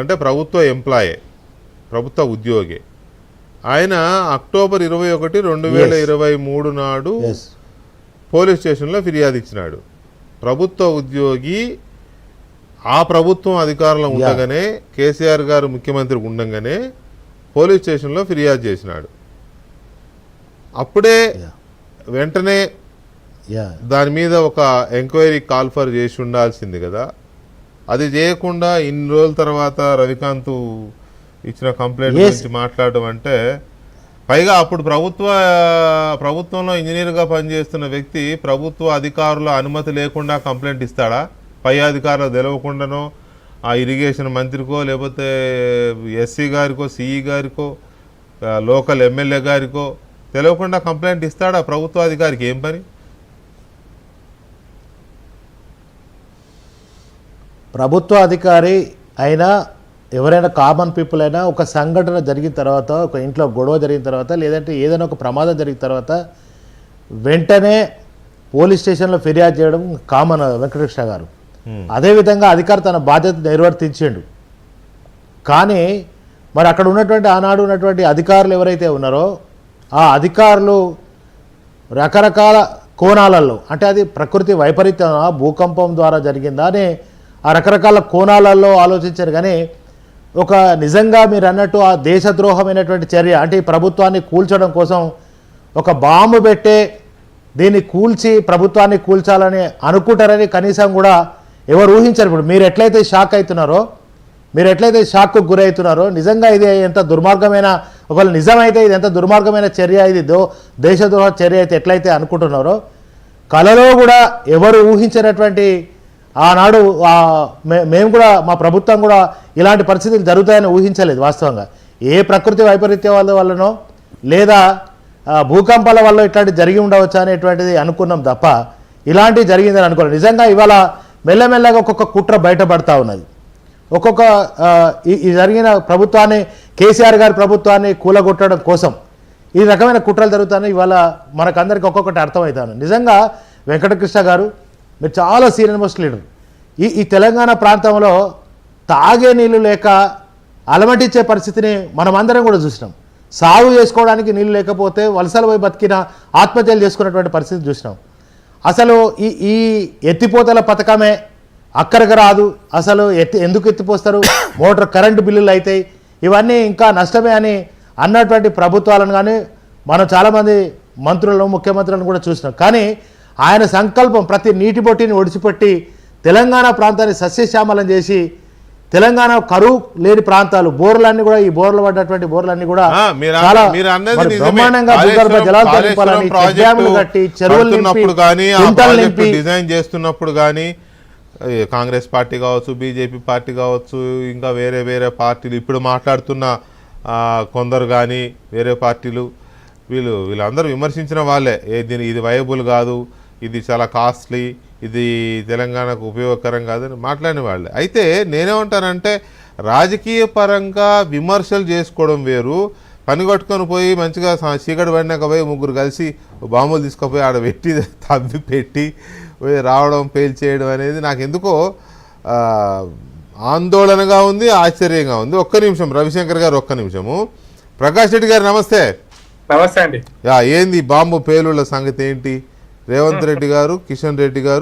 అంటే ప్రభుత్వ ఎంప్లాయే ప్రభుత్వ ఉద్యోగి. ఆయన అక్టోబర్ ఇరవై ఒకటి రెండు వేల ఇరవై మూడు నాడు పోలీస్ స్టేషన్లో ఫిర్యాదు ఇచ్చినాడు ప్రభుత్వ ఉద్యోగి ఆ ప్రభుత్వం అధికారంలో ఉండగానే కేసీఆర్ గారు ముఖ్యమంత్రి ఉండగానే పోలీస్ స్టేషన్లో ఫిర్యాదు చేసినాడు. అప్పుడే వెంటనే దాని మీద ఒక ఎంక్వైరీ కాల్ ఫర్ చేసి ఉండాల్సింది కదా. అది చేయకుండా ఇన్ని రోజుల తర్వాత రవికాంత్ ఇచ్చిన కంప్లైంట్. గురించి మాట్లాడడం అంటే పైగా అప్పుడు ప్రభుత్వ ప్రభుత్వంలో ఇంజనీర్గా పనిచేస్తున్న వ్యక్తి ప్రభుత్వ అధికారుల అనుమతి లేకుండా కంప్లైంట్ ఇస్తాడా? పై అధికారులు తెలవకుండానో ఆ ఇరిగేషన్ మంత్రికో లేకపోతే ఎస్సీ గారికో సిఈ గారికో లోకల్ ఎమ్మెల్యే గారికో తెలియకుండా కంప్లైంట్ ఇస్తాడా ప్రభుత్వ అధికారికి? ఏం పని? ప్రభుత్వ అధికారి అయినా ఎవరైనా కామన్ పీపుల్ అయినా ఒక సంఘటన జరిగిన తర్వాత ఒక ఇంట్లో గొడవ జరిగిన తర్వాత లేదంటే ఏదైనా ఒక ప్రమాదం జరిగిన తర్వాత వెంటనే పోలీస్ స్టేషన్లో ఫిర్యాదు చేయడం కామన్ వెంకటకృష్ణ గారు. అదేవిధంగా అధికారి తన బాధ్యత నిర్వర్తించిండు. కానీ మరి అక్కడ ఉన్నటువంటి ఆనాడు ఉన్నటువంటి అధికారులు ఎవరైతే ఉన్నారో ఆ అధికారులు రకరకాల కోణాలలో అంటే అది ప్రకృతి వైపరీత్యం భూకంపం ద్వారా జరిగిందా అని ఆ రకరకాల కోణాలలో ఆలోచించారు. కానీ ఒక నిజంగా మీరు అన్నట్టు ఆ దేశద్రోహమైనటువంటి చర్య అంటే ఈ ప్రభుత్వాన్ని కూల్చడం కోసం ఒక బాంబు పెట్టే దీన్ని కూల్చి ప్రభుత్వాన్ని కూల్చాలని అనుకుంటారని కనీసం కూడా ఎవరు ఊహించారు. ఇప్పుడు మీరు ఎట్లయితే షాక్ అవుతున్నారో మీరు ఎట్లయితే షాక్కు గురవుతున్నారో నిజంగా ఇది ఎంత దుర్మార్గమైన ఒకవేళ నిజమైతే ఇది ఎంత దుర్మార్గమైన చర్య ఇది దో దేశద్రోహ చర్య అయితే ఎట్లయితే అనుకుంటున్నారో కలలో కూడా ఎవరు ఊహించినటువంటి ఆనాడు మేము కూడా మా ప్రభుత్వం కూడా ఇలాంటి పరిస్థితులు జరుగుతాయని ఊహించలేదు వాస్తవంగా. ఏ ప్రకృతి వైపరీత్యాల వల్లనో లేదా భూకంపాల వల్ల ఇట్లాంటి జరిగి ఉండవచ్చు అనేటువంటిది అనుకున్నాం తప్ప ఇలాంటివి జరిగిందని అనుకోలేదు. నిజంగా ఇవాళ మెల్లమెల్లగా ఒక్కొక్క కుట్ర బయటపడతా ఉన్నది. ఒక్కొక్క ఈ ఈ జరిగిన ప్రభుత్వాన్ని కేసీఆర్ గారి ప్రభుత్వాన్ని కూలగొట్టడం కోసం ఈ రకమైన కుట్రలు జరుగుతాయని ఇవాళ మనకందరికి ఒక్కొక్కటి అర్థమవుతాను నిజంగా వెంకటకృష్ణ గారు మీరు చాలా సీనియర్ మోస్ట్ లీడర్. ఈ ఈ తెలంగాణ ప్రాంతంలో తాగే నీళ్ళు లేక అలమటించే పరిస్థితిని మనమందరం కూడా చూసినాం. సాగు చేసుకోవడానికి నీళ్ళు లేకపోతే వలసలు పోయి బతికిన ఆత్మహత్యలు చేసుకున్నటువంటి పరిస్థితి చూసినాం. అసలు ఈ ఈ ఎత్తిపోతల పథకమే అక్కడికి రాదు. అసలు ఎత్తి ఎందుకు ఎత్తిపోస్తారు? మోటార్ కరెంటు బిల్లులు అవుతాయి ఇవన్నీ ఇంకా నష్టమే అని అన్నటువంటి ప్రభుత్వాలను కానీ మనం చాలామంది మంత్రులను ముఖ్యమంత్రులను కూడా చూసినాం. కానీ ఆయన సంకల్పం ప్రతి నీటి బొట్టిని ఒడిచిపెట్టి తెలంగాణ ప్రాంతాన్ని సస్యశ్యామలం చేసి తెలంగాణ కరువు లేని ప్రాంతాలు బోర్లన్నీ కూడా ఈ బోర్లు పడ్డటువంటి బోర్లన్నీ కూడా చాలా. బ్రహ్మాండంగా భూగర్భ జలాలు డ్యాములు కట్టి చెరువులు నింపి డిజైన్ చేస్తున్నప్పుడు కానీ కాంగ్రెస్ పార్టీ కావచ్చు బీజేపీ పార్టీ కావచ్చు ఇంకా వేరే వేరే పార్టీలు ఇప్పుడు మాట్లాడుతున్న కొందరు కానీ వేరే పార్టీలు వీళ్ళు వీళ్ళందరూ విమర్శించిన వాళ్ళే దీని ఇది వైబుల్ కాదు ఇది చాలా కాస్ట్లీ ఇది తెలంగాణకు ఉపయోగకరం కాదని మాట్లాడిన వాళ్ళే. అయితే నేనేమంటానంటే రాజకీయ పరంగా విమర్శలు చేసుకోవడం వేరు. పని కొట్టుకొని పోయి మంచిగా చీకటి పడినాక పోయి ముగ్గురు కలిసి బాంబులు తీసుకుపోయి ఆడ పెట్టి తవ్వి పెట్టి పోయి రావడం పేల్చేయడం అనేది నాకు ఎందుకో ఆందోళనగా ఉంది ఆశ్చర్యంగా ఉంది. ఒక్క నిమిషం రవిశంకర్ గారు ఒక్క నిమిషము. ప్రకాష్ రెడ్డి గారు నమస్తే. నమస్తే అండి. యా ఏంది బాంబు పేలుళ్ళ సంగతి ఏంటి? రేవంత్ రెడ్డి గారు కిషన్ రెడ్డి గారు